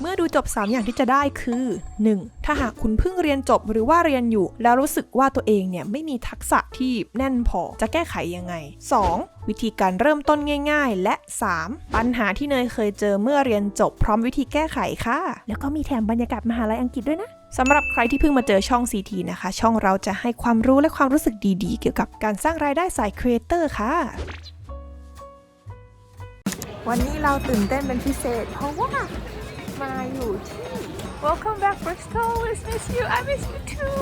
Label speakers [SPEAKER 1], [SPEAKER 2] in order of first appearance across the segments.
[SPEAKER 1] เมื่อดูจบ 3 อย่างที่จะได้คือ 1. ถ้าหากคุณเพิ่งเรียนจบหรือว่าเรียนอยู่ แล้วรู้สึกว่าตัวเองเนี่ยไม่มีทักษะที่แน่นพอจะแก้ไขยังไง 2. วิธีการเริ่มต้นง่าย ๆ และ 3. ปัญหาที่เนยเคยเจอเมื่อเรียนจบพร้อมวิธีแก้ไขค่ะ แล้วก็มีแถมบรรยากาศมหาลัยอังกฤษด้วยนะสำหรับใครที่เพิ่งมาเจอช่อง CT นะคะ ช่องเราจะให้ความรู้และความรู้สึกดีๆ เกี่ยวกับการสร้างรายได้สายครีเอเตอร์ค่ะวันนี้เราตื่นเต้นเป็นพิเศษ เพราะว่า มาอยู่ที่ Welcome back Bristol I miss you I miss you too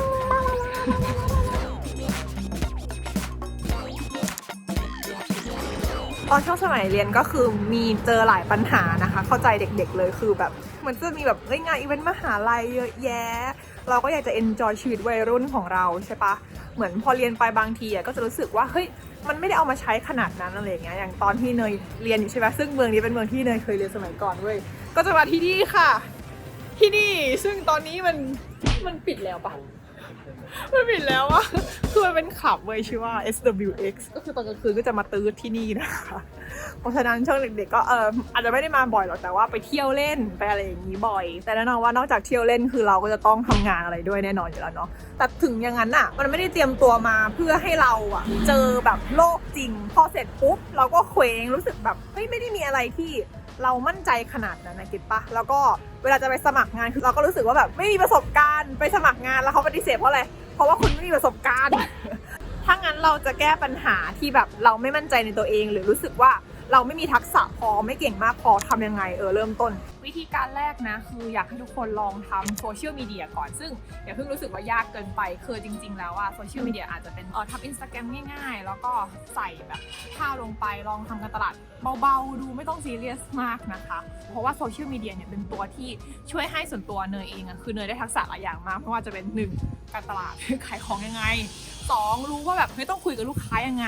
[SPEAKER 1] ตอนช่วงสมัยเรียนก็คือมีเจอหลายปัญหานะคะ เข้าใจเด็กๆเลยคือแบบเหมือนจะมีแบบเอ้ยงานอีเวนต์มหาลัยเยอะแยะ เราก็อยากจะ enjoy ชีวิตวัยรุ่นของเราใช่ปะเหมือนพอเรียนไปบางทีอะก็จะรู้สึกว่าเฮ้ยมันไม่ได้เอามาใช้ขนาดนั้นอะไรอย่างเงี้ยอย่างตอนที่เนยเรียนอยู่ใช่ปะซึ่งเมืองนี้เป็นเมืองที่เนยเคยเรียนสมัยก่อนเว้ย ก็จะมาที่นี่ค่ะ ที่นี่ซึ่งตอนนี้มันมันปิดแล้วปะมันปิดแล้วอะคือมันเป็นขับเว้ยชื่อว่า SWX ก็คือตอนกลางคืนก็จะมาตื้อที่นี่นะคะเพราะฉะนั้นช่วงเด็กๆก็เอออาจจะไม่ได้มาบ่อยหรอกแต่ว่าไปเที่ยวเล่นไปอะไรอย่างนี้บ่อย แต่แน่นอนว่านอกจากเที่ยวเล่นคือเราก็จะต้องทำงานอะไรด้วยแน่นอนอยู่แล้วเนาะแต่ถึงอย่างนั้นอะมันไม่ได้เตรียมตัวมาเพื่อให้เราอะเจอแบบโลกจริง พอเสร็จปุ๊บเราก็เคว้งรู้สึกแบบเฮ้ยไม่ได้มีอะไรที่ เรามั่นใจขนาดนั้นนะกิดปะแล้วก็เวลาจะไปสมัครงานคือเราก็รู้สึกว่าแบบไม่มีประสบการณ์ไปสมัครงานแล้วเขาปฏิเสธเพราะอะไรเพราะว่าคุณไม่มีประสบการณ์ ถ้างั้นเราจะแก้ปัญหาที่แบบเราไม่มั่นใจในตัวเอง หรือรู้สึกว่า เราไม่มีทักษะพอไม่เก่งมากพอทำยังไงเออเริ่มต้น
[SPEAKER 2] วิธีการแรกนะ คืออยากให้ทุกคนลองทำโซเชียลมีเดียก่อนซึ่งอย่าเพิ่งรู้สึกว่ายากเกินไปคือจริง ๆ แล้วอะโซเชียลมีเดียอาจจะเป็นเออทำอินสตาแกรมง่าย ๆ แล้วก็ใส่แบบข้าวลงไปลองทำการตลาดเบาๆ ดูไม่ต้องซีเรียสมากนะคะ เพราะว่าโซเชียลมีเดียเนี่ยเป็นตัวที่ช่วยให้ส่วนตัวเนยเองอะคือเนยได้ทักษะหลายอย่างมากไม่ว่าจะเป็นหนึ่งการตลาดขายของยังไงสองรู้ว่าแบบไม่ต้องคุยกับลูกค้ายังไง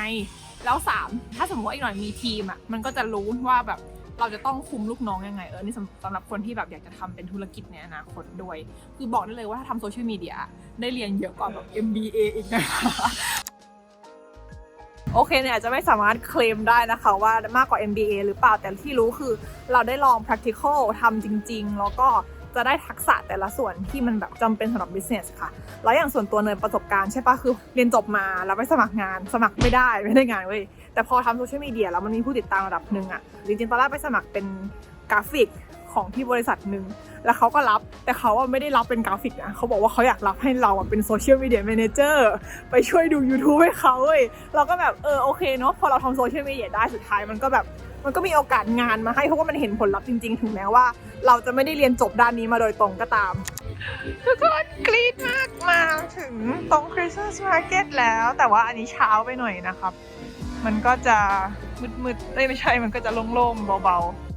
[SPEAKER 2] แล้วสามถ้าสมมติว่าอีกหน่อยมีทีมอะมันก็จะรู้ว่าแบบเราจะต้องคุมลูกน้องยังไงเออนี่สำหรับคนที่แบบอยากจะทำเป็นธุรกิจในอนาคตด้วย คือบอกได้เลยว่าถ้าทำโซเชียลมีเดียได้เรียนเยอะกว่าแบบ MBA อีกนะคะ
[SPEAKER 1] โอเคเนี่ยอาจจะไม่สามารถเคลมได้นะคะว่ามากกว่า MBA หรือเปล่าแต่ที่รู้คือเราได้ลอง practical ทำจริง ๆ แล้วก็ จะได้ทักษะแต่ละส่วนที่มันแบบจำเป็นสำหรับ business ค่ะ แล้วอย่างส่วนตัวเนยประสบการณ์ใช่ปะคือเรียนจบมาแล้วไปสมัครงาน สมัครไม่ได้ไม่ได้งานเว้ยแต่พอทำโซเชียลมีเดียแล้วมันมีผู้ติดตามระดับหนึ่งอะจริงๆตอนแรกไปสมัครเป็นกราฟิกของที่บริษัทหนึ่งแล้วเขาก็รับแต่เขาอะไม่ได้รับเป็นกราฟิกนะเขาบอกว่าเขาอยากรับให้เราอะเป็นโซเชียลมีเดียแมเนเจอร์ไปช่วยดู YouTube ให้เขาเว้ยเราก็แบบเออโอเคเนาะพอเราทำโซเชียลมีเดียได้สุดท้ายมันก็แบบมันก็มีโอกาสงานมาให้เพราะว่ามันเห็นผลลัพธ์จริงๆ ถึงแม้ว่า เราจะไม่ได้เรียนจบด้านนี้มาโดยตรงก็ตาม ทุกคนกรี๊ดมากมาถึงตรงคริสต์มาสมาร์เก็ตแล้ว แต่ว่าอันนี้เช้าไปหน่อยนะครับ มันก็จะมืดๆเอ้ยไม่ใช่มันก็จะโล่งๆเบาๆ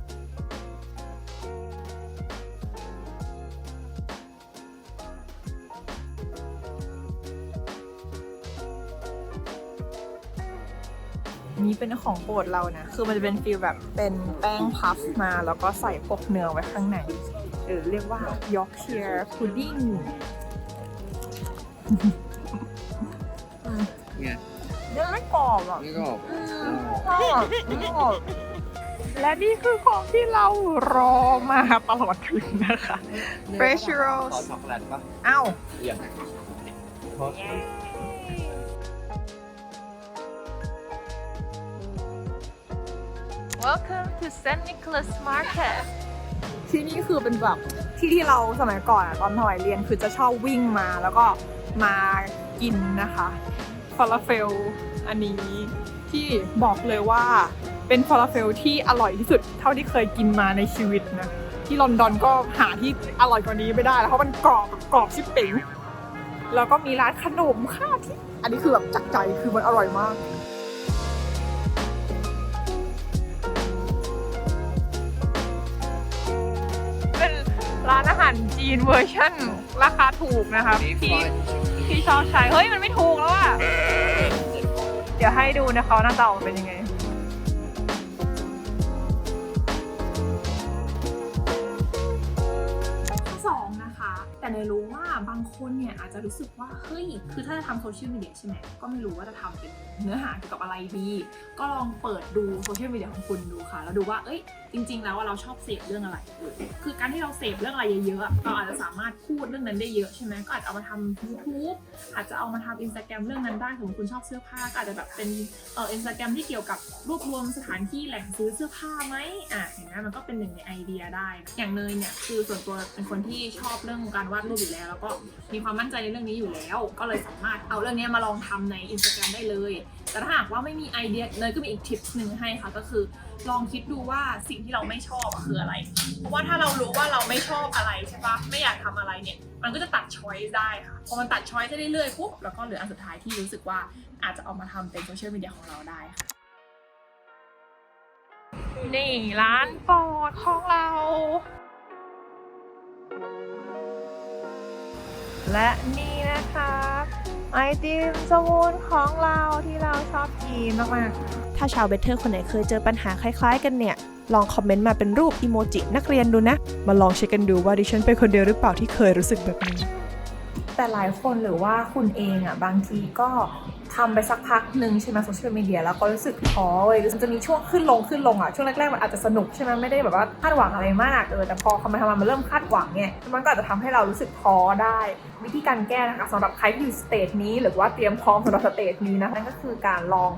[SPEAKER 1] นี่เป็นของโปรดเรานะ คือมันจะเป็นฟีลแบบเป็นแป้งพัฟมาแล้วก็ใส่พวกเนื้อไว้ข้างในหรือเรียกว่า Yorkshire pudding
[SPEAKER 3] ไง
[SPEAKER 1] เนื้อไม่กรอบอะ
[SPEAKER 3] นี่ก็
[SPEAKER 1] ชอบไม่กรอบและนี่คือของที่เรารอมาตลอดคืนนะคะ Fresh
[SPEAKER 3] ซอ
[SPEAKER 1] rolls
[SPEAKER 3] สช็อกโกแลตปะ
[SPEAKER 1] อ้าว
[SPEAKER 3] อย่างทอด
[SPEAKER 2] Welcome to St. Nicholas Market
[SPEAKER 1] ที่นี่คือเป็นแบบที่ที่เราสมัยก่อนอะตอนสมัยเรียนคือจะชอบวิ่งมาแล้วก็มากินนะคะฟาลาเฟลอันนี้ที่บอกเลยว่าเป็นฟาลาเฟลที่อร่อยที่สุดเท่าที่เคยกินมาในชีวิตนะ ที่ลอนดอนก็หาที่อร่อยกว่านี้ไม่ได้แล้วเพราะมันกรอบแบบกรอบชิบเป๋งแล้วก็มีร้านขนมค่ะที่อันนี้คือแบบจักใจคือมันอร่อยมาก ร้านอาหารจีนเวอร์ชั่น ราคาถูกนะคะ
[SPEAKER 3] นี่ฟ
[SPEAKER 1] ที่
[SPEAKER 3] อย
[SPEAKER 1] ที่ชอบใช้เฮ้ยมันไม่ถูกแล้วอะเดี๋ยวให้ดูนะคะว่าหน้าตาออกมาเป็นยังไง
[SPEAKER 2] แต่เนยรู้ว่าบางคนเนี่ยอาจจะรู้สึกว่าเฮ้ยคือถ้าจะทำโซเชียลมีเดียใช่ไหมก็ไม่รู้ว่าจะทำเป็นเนื้อหาเกี่ยวกับอะไรดี ก็ลองเปิดดูโซเชียลมีเดียของคุณดูค่ะ แล้วดูว่าเอ้ยจริง ๆ แล้วว่าเราชอบเสพเรื่องอะไร คือการที่เราเสพเรื่องอะไรเยอะๆเราอาจจะสามารถพูดเรื่องนั้นได้เยอะใช่ไหมก็อาจจะเอามาทำ YouTube อาจจะเอามาทำอินสตาแกรมเรื่องนั้นได้สมมติคุณชอบเสื้อผ้าก็อาจจะแบบเป็นเอออินสตาแกรมที่เกี่ยวกับรวบรวมสถานที่แหล่งซื้อเสื้อผ้าไหมอะเห็นไหมมันก็เป็นหนึ่งในไอเดียได้ อย่างเนยเนี่ยคือส่วนตัวเป็นคนที่ชอบเรื่องการวาดรูปอยู่แล้ว แล้วก็มีความมั่นใจในเรื่องนี้อยู่แล้ว ก็เลยสามารถเอาเรื่องนี้มาลองทำในอินสตาแกรมได้เลย แต่ถ้าหากว่าไม่มีไอเดียเนยก็มีอีกทิปหนึ่งให้ค่ะก็คือลองคิดดูว่าสิ่งที่เราไม่ชอบคืออะไร เพราะว่าถ้าเรารู้ว่าเราไม่ชอบอะไรใช่ปะไม่อยากทำอะไรเนี่ย มันก็จะตัดช้อยได้ค่ะ พอมันตัดช้อยได้เรื่อยๆปุ๊บแล้วก็เหลืออันสุดท้ายที่รู้สึกว่าอาจจะเอามาทำเป็นโซเชียลมีเดียของเราได้ค่ะนี่ร้านโปรดของเรา
[SPEAKER 1] และนี่นะคะไอติมสมูนของเราที่เราชอบกินมากๆ ถ้าชาวเบเทอร์คนไหนเคยเจอปัญหาคล้ายๆ กันเนี่ย ลองคอมเมนต์มาเป็นรูปอีโมจินักเรียนดูนะ มาลองเช็คกันดูว่าดิฉันเป็นคนเดียวหรือเปล่าที่เคยรู้สึกแบบนี้ แต่หลายคนหรือว่าคุณเองอะบางทีก็ ทำไปสักพักหนึ่งใช่ไหมโซเชียลมีเดียแล้วก็รู้สึกท้อเว้ยมันจะมีช่วงขึ้นลงขึ้นลงอะ ช่วงแรกๆมันอาจจะสนุกใช่ไหมไม่ได้แบบว่าคาดหวังอะไรมากเออแต่พอทำไปทำมามันเริ่มคาดหวังเนี่ยมันก็อาจจะทำให้เรารู้สึกท้อได้ วิธีการแก้นะคะสำหรับใครที่อยู่สเตจนี้หรือว่าเตรียมพร้อมสำหรับสเตจนี้นะคะนั่นก็คือการลอง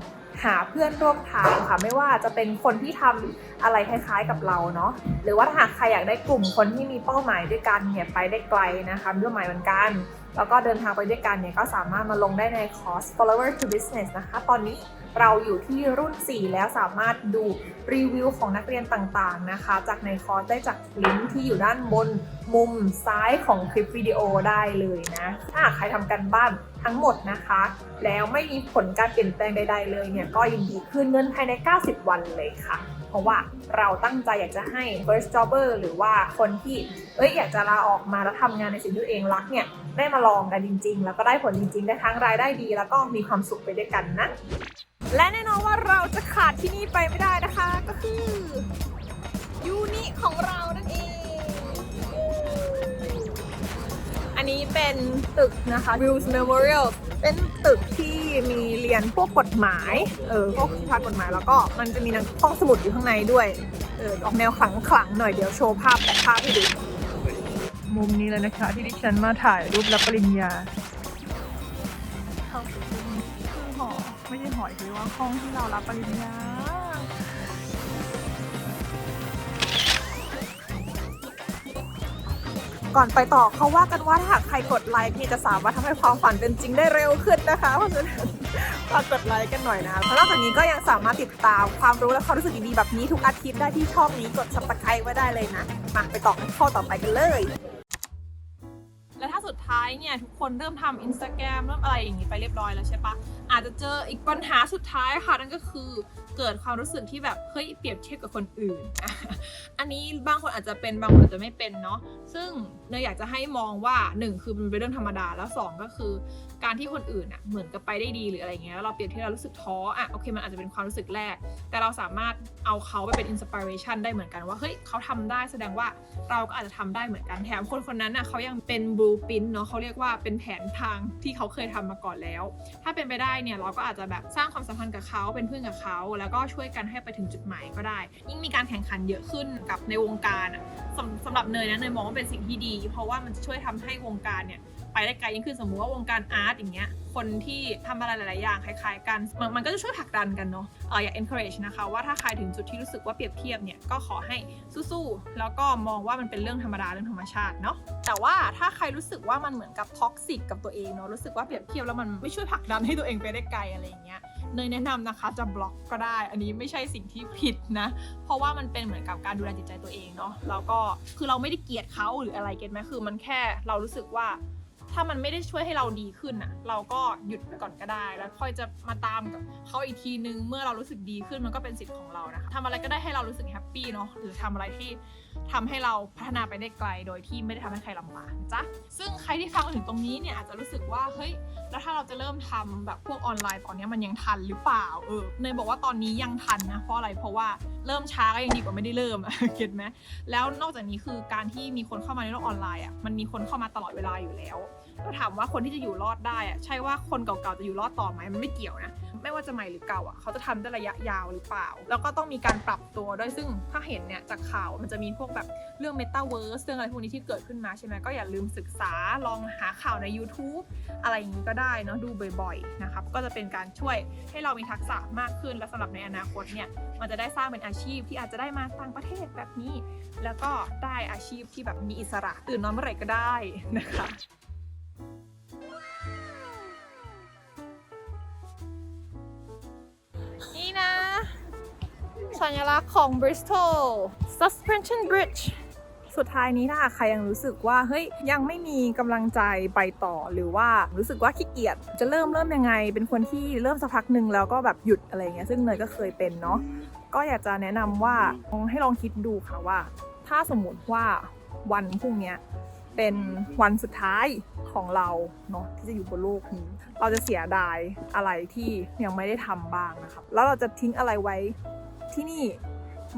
[SPEAKER 1] หาเพื่อนร่วมทางค่ะไม่ว่าจะเป็นคนที่ทำอะไรคล้ายๆกับเราเนาะหรือว่าถ้าหากใครอยากได้กลุ่มคนที่มีเป้าหมายด้วยกันเนี่ยไปได้ไกลนะคะมีเป้าหมายเหมือนกัน แล้วก็เดินทางไปด้วยกันเนี่ยก็สามารถมาลงได้ในคอร์ส follower to business นะคะ ตอนนี้เราอยู่ที่รุ่น 4 แล้วสามารถดูรีวิวของนักเรียนต่างๆนะคะ จากในคอร์สได้จากลิงก์ที่อยู่ด้านบนมุมซ้ายของคลิปวิดีโอได้เลยนะถ้าใครทำกันบ้านทั้งหมดนะคะ แล้วไม่มีผลการเปลี่ยนแปลงใด ๆ เลยเนี่ยก็ยินดีคืนเงินภายใน 90 วันเลยค่ะเพราะว่าเราตั้งใจอยากจะให้ first jobber หรือว่าคนที่เอ้ยอยากจะลาออกมาแล้วทำงานในสิ่งที่ตัวเองรักเนี่ย ได้มาลองกันจริง ๆ แล้วก็ได้ผลจริงๆได้ทั้งรายได้ดี แล้วก็มีความสุขไปด้วยกันนะ และแน่นอนว่าเราจะขาดที่นี่ไปไม่ได้นะคะ ก็คือยูนิของเรานั่นเอง อันนี้เป็นตึกนะคะ Wills Memorial เป็นตึกที่มีเรียนพวกกฎหมาย เออ พวกวิชากฎหมายแล้วก็มันจะมีหนังห้องสมุดอยู่ข้างในด้วย เออ ออกแนวขลังๆหน่อยเดี๋ยวโชว์ภาพแต่ภาพให้ดู มุมนี้เลยนะคะ ที่ดิฉันมาถ่ายรูปรับปริญญาเข้าสู่คือหอไม่ใช่หอยคือว่าห้องที่เรารับปริญญาก่อนไปต่อเขาว่ากันว่าถ้าหากใครกดไลค์เนี่จะสามารถทำให้ความฝันเป็นจริงได้เร็วขึ้นนะคะเพราะฉะนั้นฝากกดไลค์กันหน่อยนะแล้วนอกจากนี้ก็ยังสามารถติดตามความรู้และความรู้สึกดีๆแบบนี้ทุกอาทิตย์ได้ที่ช่องนี้กด subscribe ไว้ได้เลยนะมาไปต่อกันข้อต่อไปกันเลย
[SPEAKER 2] ท้ายเนี่ยทุกคนเริ่มทำอินสตาแกรมเริ่มอะไรอย่างนี้ไปเรียบร้อยแล้วใช่ปะอาจจะเจออีกปัญหาสุดท้ายค่ะนั่นก็คือเกิดความรู้สึกที่แบบเฮ้ยเปรียบเทียบกับคนอื่น อันนี้บางคนอาจจะเป็นบางคนอาจจะไม่เป็นเนาะซึ่งเนยอยากจะให้มองว่าหนึ่งคือมันเป็นเรื่องธรรมดาแล้วสองก็คือ การที่คนอื่นอะเหมือนกับไปได้ดีหรืออะไรเงี้ยแล้วเราเปรียบเทียบเรารู้สึกท้ออะโอเคมันอาจจะเป็นความรู้สึกแรก แต่เราสามารถเอาเขาไปเป็นอินสปิเรชันได้เหมือนกันว่าเฮ้ยเขาทำได้แสดงว่าเราก็อาจจะทำได้เหมือนกันแถมคนคนนั้นน่ะเขายังเป็นบลูปินเนาะเขาเรียกว่าเป็นแผนทางที่เขาเคยทำมาก่อนแล้ว ถ้าเป็นไปได้เนี่ยเราก็อาจจะแบบสร้างความสัมพันธ์กับเขาเป็นเพื่อนกับเขา แล้วก็ช่วยกันให้ไปถึงจุดหมายก็ได้ ยิ่งมีการแข่งขันเยอะขึ้นกับในวงการอะสำสำหรับเนยนะเนยมองว่าเป็นสิ่งที่ดี เพราะว่ามันจะช่วยทำให้วงการเนี่ย ไปได้ไกลยิ่งขึ้นสมมุติว่าวงการอาร์ตอย่างเงี้ยคนที่ทำอะไรหลาย ๆ อย่างคล้าย ๆกันมัน มันก็จะช่วยผลักดันกันเนาะเอออยาก encourage นะคะว่าถ้าใครถึงจุดที่รู้สึกว่าเปรียบเทียบเนี่ยก็ขอให้สู้ๆแล้วก็มองว่ามันเป็นเรื่องธรรมดาเรื่องธรรมชาติเนาะแต่ว่าถ้าใครรู้สึกว่ามันเหมือนกับท็อกซิกกับตัวเองเนาะรู้สึกว่าเปรียบเทียบแล้วมันไม่ช่วยผลักดันให้ตัวเองไปได้ไกลอะไรอย่างเงี้ยเนยแนะนำนะคะจะบล็อกก็ได้ อันนี้ไม่ใช่สิ่งที่ผิดนะ เพราะว่ามันเป็นเหมือนกับการดูแลจิตใจตัวเองเนาะแล้วก็คือเราไม่ได้เกลียดเขาหรืออะไรเก็ตไหมคือมันแค่เรารู้สึกว่า ถ้ามันไม่ได้ช่วยให้เราดีขึ้นอะ เราก็หยุดไปก่อนก็ได้ แล้วค่อยจะมาตามกับเขาอีกทีนึง เมื่อเรารู้สึกดีขึ้นมันก็เป็นสิทธิ์ของเรานะคะทำอะไรก็ได้ให้เรารู้สึกแฮปปี้เนาะหรือทำอะไรที่ ทำให้เราพัฒนาไปได้ไกล โดยที่ไม่ได้ทำให้ใครลำบากจ๊ะซึ่งใครที่ฟังมาถึงตรงนี้เนี่ยอาจจะรู้สึกว่าเฮ้ยแล้วถ้าเราจะเริ่มทำแบบพวกออนไลน์ตอนนี้มันยังทันหรือเปล่าเออเนยบอกว่าตอนนี้ยังทันนะเพราะอะไรเพราะว่าเริ่มช้าก็ยังดีกว่าไม่ได้เริ่มเก็ตไหมแล้วนอกจากนี้คือการที่มีคนเข้ามาในโลกออนไลน์อะมันมีคนเข้ามาตลอดเวลาอยู่แล้วก็ถามว่าคนที่จะอยู่รอดได้อะใช่ว่าคนเก่าๆจะอยู่รอดต่อไหมมันไม่เกี่ยวนะไม่ว่าจะใหม่หรือเก่าอะเขาจะทำได้ระยะยาวหรือเปล่า แล้วก็ต้องมีการปรับตัวด้วยซึ่งถ้าเห็นเนี่ยจากข่าวมันจะมีพวกแบบเรื่องเมตาเวิร์สเรื่องอะไรพวกนี้ที่เกิดขึ้นมาใช่ไหมก็อย่าลืมศึกษาลองหาข่าวใน YouTube อะไรอย่างนี้ก็ได้เนาะดูบ่อยๆนะครับก็จะเป็นการช่วยให้เรามีทักษะมากขึ้น และสำหรับในอนาคตเนี่ยมันจะได้สร้างเป็นอาชีพที่อาจจะได้มาต่างประเทศแบบนี้ แล้วก็ได้อาชีพที่แบบมีอิสระตื่นนอนเมื่อไหร่ก็ได้นะคะ สัญลักษณ์ของ Bristol Suspension Bridge
[SPEAKER 1] สุดท้ายนี้ถ้าใครยังรู้สึกว่าเฮ้ยยังไม่มีกำลังใจไปต่อหรือว่ารู้สึกว่าขี้เกียจจะเริ่มเริ่มยังไง เป็นคนที่เริ่มสักพักหนึ่งแล้วก็แบบหยุดอะไรเงี้ยซึ่งเนยก็เคยเป็นเนาะก็อยากจะแนะนำว่าลองให้ลองคิดดูค่ะว่า ถ้าสมมติว่าวันพรุ่งเนี้ย เป็นวันสุดท้ายของเราเนาะที่จะอยู่บนโลกนี้ เราจะเสียดายอะไรที่ยังไม่ได้ทำบ้างนะครับ แล้วเราจะทิ้งอะไรไว้ที่นี่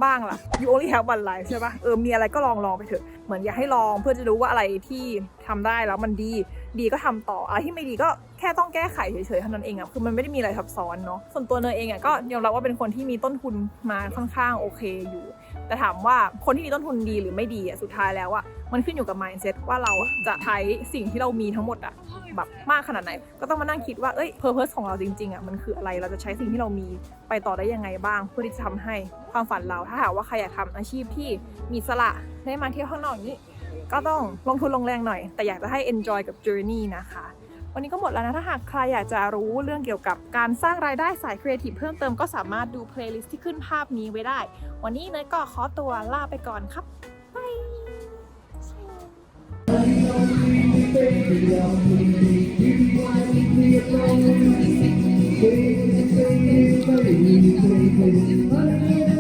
[SPEAKER 1] บ้างล่ะ you only have one life ใช่ปะเออ มีอะไรก็ลองลองไปเถอะ เหมือนอยากให้ลองเพื่อจะรู้ว่าอะไรที่ทำได้แล้วมันดี ดีก็ทำต่อ อะไรที่ไม่ดีก็แค่ต้องแก้ไขเฉยๆเท่านั้นเองอะคือมันไม่ได้มีอะไรซับซ้อนเนาะ ส่วนตัวเนยเองอะก็ยอมรับว่าเป็นคนที่มีต้นทุนมาค่อนข้างโอเคอยู่ แต่ถามว่าคนที่มีต้นทุนดีหรือไม่ดีอะสุดท้ายแล้วอะมันขึ้นอยู่กับ mindset ว่าเราจะใช้สิ่งที่เรามีทั้งหมดอะแบบมากขนาดไหน ก็ต้องมานั่งคิดว่าเอ้ย purpose ของเราจริงๆอะมันคืออะไรเราจะใช้สิ่งที่เรามีไปต่อได้ยังไงบ้าง เพื่อที่จะทำให้ความฝันเราถ้าหากว่าใครอยากทำอาชีพที่มีสละได้มาเที่ยวข้างนอกนี้ ก็ต้องลงทุนลงแรงหน่อย แต่อยากจะให้ enjoy กับ journey นะคะ วันนี้ก็หมดแล้วนะ ถ้าหากใครอยากจะรู้เรื่องเกี่ยวกับการสร้างรายได้สายครีเอทีฟเพิ่มเติมก็สามารถดู playlist ที่ขึ้นภาพนี้ไว้ได้ วันนี้เนยก็ขอตัวลาไปก่อนครับบาย
[SPEAKER 4] Thank you.